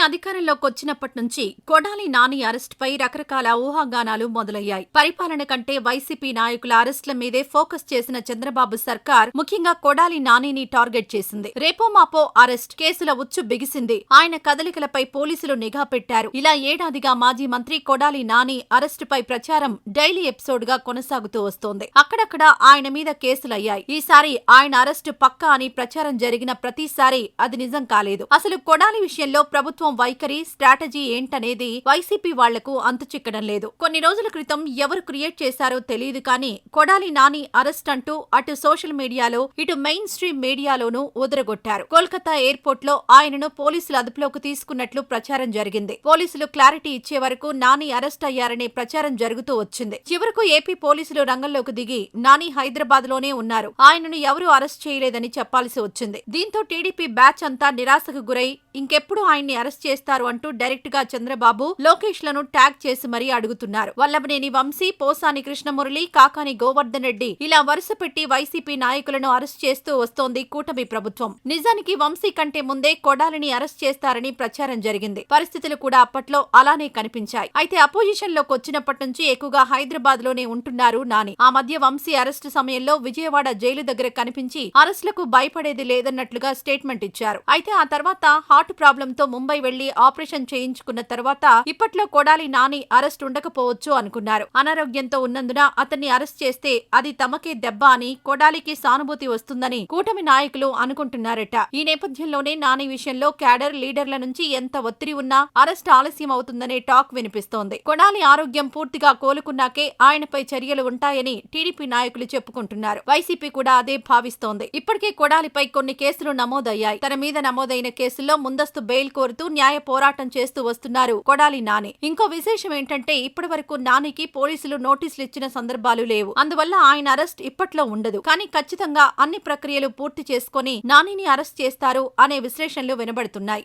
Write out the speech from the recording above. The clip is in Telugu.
అధికారంలోకి వచ్చినప్పటి నుంచి కొడాలి నాని అరెస్ట్ పై రకరకాల ఊహాగానాలు మొదలయ్యాయి. పరిపాలన కంటే వైసీపీ నాయకుల అరెస్టుల మీదే ఫోకస్ చేసిన చంద్రబాబు సర్కార్ ముఖ్యంగా కొడాలి నానిని టార్గెట్ చేసింది. రేపో మాపో అరెస్ట్ కేసుల ఉచ్చు బిగిసింది. ఆయన కదలికలపై పోలీసులు నిఘా పెట్టారు. ఇలా ఏడాదిగా మాజీ మంత్రి కొడాలి నాని అరెస్టుపై ప్రచారం డైలీ ఎపిసోడ్గా కొనసాగుతూ వస్తోంది. అక్కడక్కడ ఆయన మీద కేసులయ్యాయి. ఈసారి ఆయన అరెస్టు పక్కా అని ప్రచారం జరిగిన ప్రతిసారి అది నిజం కాలేదు. అసలు కొడాలి విషయంలో ప్రభుత్వం వైఖరి స్ట్రాటజీ ఏంటనేది వైసీపీ వాళ్ళకు అంతుచిక్కడం లేదు. కొన్ని రోజుల క్రితం ఎవరు క్రియేట్ చేశారో తెలియదు కానీ కొడాలి నాని అరెస్ట్ అంటూ అటు సోషల్ మీడియాలో ఇటు మెయిన్ స్ట్రీమ్ మీడియాలోనూ ఉదరగొట్టారు. కోల్కతా ఎయిర్పోర్ట్లో ఆయనను పోలీసులు అదుపులోకి తీసుకున్నట్లు ప్రచారం జరిగింది. పోలీసులు క్లారిటీ ఇచ్చే వరకు నాని అరెస్ట్ అయ్యారనే ప్రచారం జరుగుతూ వచ్చింది. చివరకు ఏపీ పోలీసులు రంగంలోకి దిగి నాని హైదరాబాద్లోనే ఉన్నారు. ఆయనను ఎవరూ అరెస్ట్ చేయలేదని చెప్పాల్సి వచ్చింది. దీంతో టీడీపీ బ్యాచ్ అంతా నిరాశకు గురై ఇంకెప్పుడు ఆయన్ని అరెస్ట్ చేస్తారు అంటూ డైరెక్ట్గా చంద్రబాబు లోకేష్లను ట్యాగ్ చేసి మరీ అడుగుతున్నారు. వల్లభనేని వంశీ పోసాని కృష్ణమురళి కాకాని గోవర్ధన్ రెడ్డి ఇలా వరుస పెట్టి వైసీపీ నాయకులను అరెస్ట్ చేస్తూ వస్తోంది కూటమి ప్రభుత్వం. నిజానికి వంశీ కంటే ముందే కొడాలిని అరెస్ట్ చేస్తారని ప్రచారం జరిగింది. పరిస్థితులు కూడా అప్పట్లో అలానే కనిపించాయి. అయితే అపోజిషన్లోకి వచ్చినప్పటి నుంచి ఎక్కువగా హైదరాబాద్లోనే ఉంటున్నారు నాని. ఆ మధ్య వంశీ అరెస్టు సమయంలో విజయవాడ జైలు దగ్గర కనిపించి అరెస్టులకు భయపడేది లేదన్నట్లుగా స్టేట్మెంట్ ఇచ్చారు. అయితే ఆ తర్వాత హార్ట్ ప్రాబ్లం తో ముంబై వెళ్ళి ఆపరేషన్ చేయించుకున్న తర్వాత ఇప్పట్లో కొడాలి నాని అరెస్ట్ ఉండకపోవచ్చు అనుకున్నారు. అనారోగ్యంతో ఉన్నందున అతన్ని అరెస్ట్ చేస్తే అది తమకే దెబ్బ అని కొడాలికి సానుభూతి వస్తుందని కూటమి నాయకులు అనుకుంటున్నారట. ఈ నేపథ్యంలోనే నాని విషయంలో క్యాడర్ లీడర్ల నుంచి ఎంత ఒత్తిడి ఉన్నా అరెస్ట్ ఆలస్యం అవుతుందనే టాక్ వినిపిస్తోంది. కొడాలి ఆరోగ్యం పూర్తిగా కోలుకున్నాకే ఆయనపై చర్యలు ఉంటాయని టీడీపీ నాయకులు చెప్పుకుంటున్నారు. వైసీపీ కూడా అదే భావిస్తోంది. ఇప్పటికే కొడాలిపై కొన్ని కేసులు నమోదయ్యాయి. తన మీద నమోదైన కేసుల్లో ముందస్తు బెయిల్ కోరుతూ న్యాయ పోరాటం చేస్తూ వస్తున్నారు. కొడాలి నాని. ఇంకో విశేషం ఏంటంటే ఇప్పటి వరకు నానికి పోలీసులు నోటీసులు ఇచ్చిన సందర్భాలు లేవు. అందువల్ల ఆయన అరెస్ట్ ఇప్పట్లో ఉండదు. కానీ ఖచ్చితంగా అన్ని ప్రక్రియలు పూర్తి చేసుకొని నానిని అరెస్ట్ చేస్తారు అనే విశ్లేషణలు వినబడుతున్నాయి.